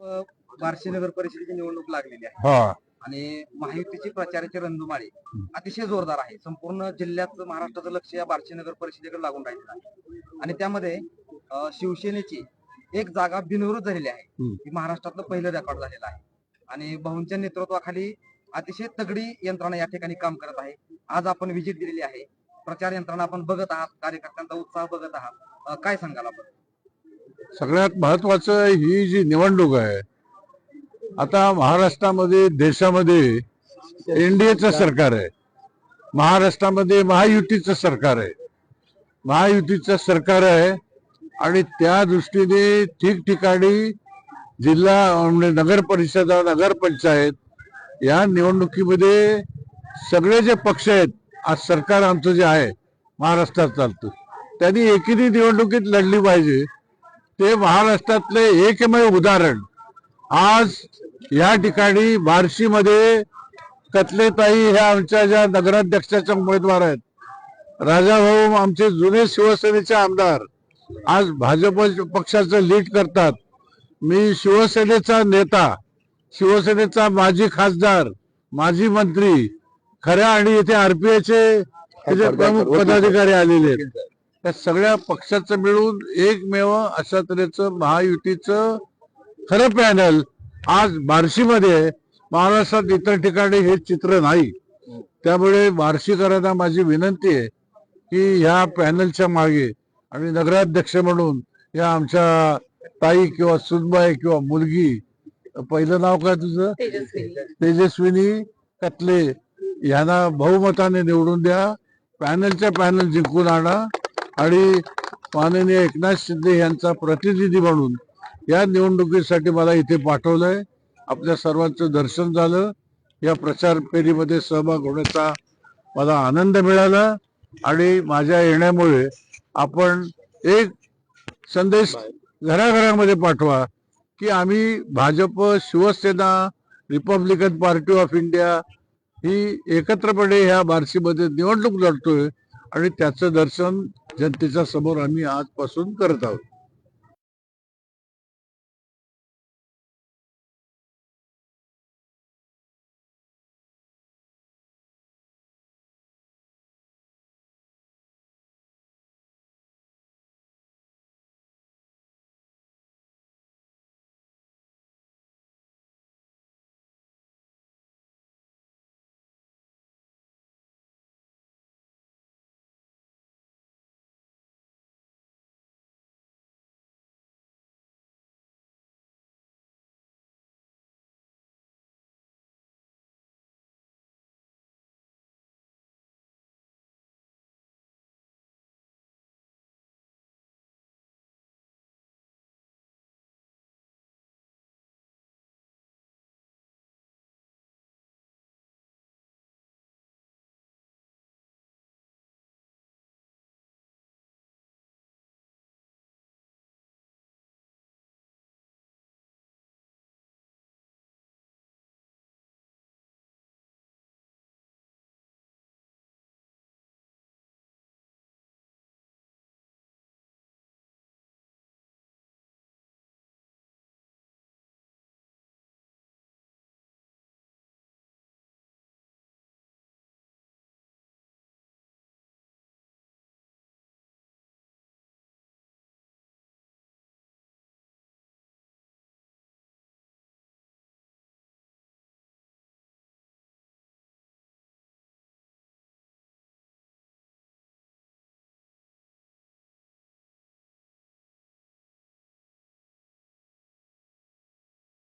बार्शी नगर परिषदेची निवडणूक लागलेली आहे. हा. आणि महायुतीची प्रचाराची रणधुमाळी अतिशय जोरदार आहे. संपूर्ण जिल्ह्यात महाराष्ट्राचं लक्ष या बार्शी नगर परिषदेकडे लागून राहिलेलं आहे. आणि त्यामध्ये अ, शिवसेनेची एक जागा बिनविरोध झालेली आहे. हम्म. ही महाराष्ट्रातलं पहिलं रेकॉर्ड झालेलं आहे. आणि भाऊंच्या नेतृत्वाखाली अतिशय तगडी यंत्रणा या ठिकाणी काम करत आहे. आज आपण व्हिजिट दिलेली आहे. प्रचार यंत्रणा आपण बघत आहात. कार्यकर्त्यांचा उत्साह बघत आहात. अ, काय सांगाल आपण? सगळ्यात महत्वाचं ही जी निवडणूक आहे आता महाराष्ट्रामध्ये देशामध्ये एनडीएचं सरकार आहे. महाराष्ट्रामध्ये महायुतीचं सरकार आहे. महायुतीचं सरकार आहे आणि त्या दृष्टीने ठिकठिकाणी जिल्हा म्हणजे नगर परिषद नगर पंचायत या निवडणुकीमध्ये सगळे जे पक्ष आहेत आज सरकार आमचं जे आहे महाराष्ट्रात चालतं. त्यांनी एकेरी निवडणुकीत लढली पाहिजे. ते महाराष्ट्रातले एकमेव उदाहरण. आज या ठिकाणी बार्शीमध्ये कतलेताई ह्या आमच्या ज्या नगराध्यक्षाच्या उमेदवार आहेत राजाभाऊ आमचे जुने शिवसेनेचे आमदार आज भाजप पक्षाचं लीड करतात. मी शिवसेनेचा नेता शिवसेनेचा माजी खासदार माजी मंत्री खऱ्या आणि इथे आरपीआयचे प्रमुख पदाधिकारी आलेले आहेत. त्या सगळ्या पक्षाचं मिळून एकमेव अशा तऱ्हेचं महायुतीचं खरं पॅनल आज बार्शीमध्ये. महाराष्ट्रात इतर ठिकाणी हे चित्र नाही. त्यामुळे बार्शीकरांना माझी विनंती आहे की ह्या पॅनलच्या मागे आणि नगराध्यक्ष म्हणून या आमच्या ताई किंवा सुनबाई किंवा मुलगी पहिलं नाव काय तुझं? तेजस्विनी. कतले यांना बहुमताने निवडून द्या. पॅनलच्या पॅनल जिंकून आणा. आणि माननीय एकनाथ शिंदे यांचा प्रतिनिधी म्हणून या निवडणुकीसाठी मला इथे पाठवलंय. आपल्या सर्वांचं दर्शन झालं. या प्रचार फेरीमध्ये सहभाग होण्याचा मला आनंद मिळाला आणि माझ्या येण्यामुळे आपण एक संदेश घराघरामध्ये पाठवा की आम्ही BJP Shiv Sena Republican Party of India ही एकत्रपणे ह्या बार्शीमध्ये निवडणूक लढतोय आणि त्याचं दर्शन जनतेच्या समोर आम्ही आजपासून करत आहोत.